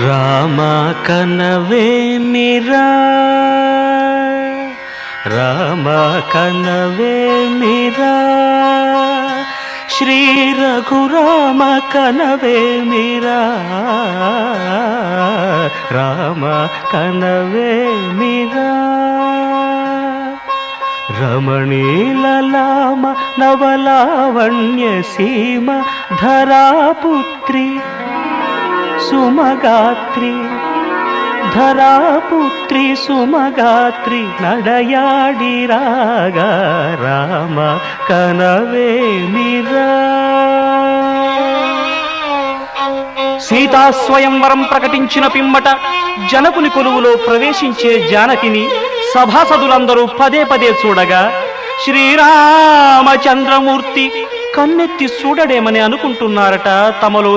రామా కనవే రామ రామా కనవే కనవేమిరా శ్రీ రఘురామ కనవే కనవేమిరా రామ కనవేమిరా రమణీలలామ నవలావణ్య సీమ ధరాపుత్రి సుమగాత్రి ధరాపుత్రి సుమగాత్రి నడయాడి రాగ రామ కనవేమిరా సీతా స్వయంవరం ప్రకటించిన పిమ్మట జనకుని కొలువులో ప్రవేశించే జానకిని సభాసదులందరూ పదే పదే చూడగా శ్రీరామచంద్రమూర్తి కన్నెత్తి చూడడేమని అనుకుంటున్నారట తమలో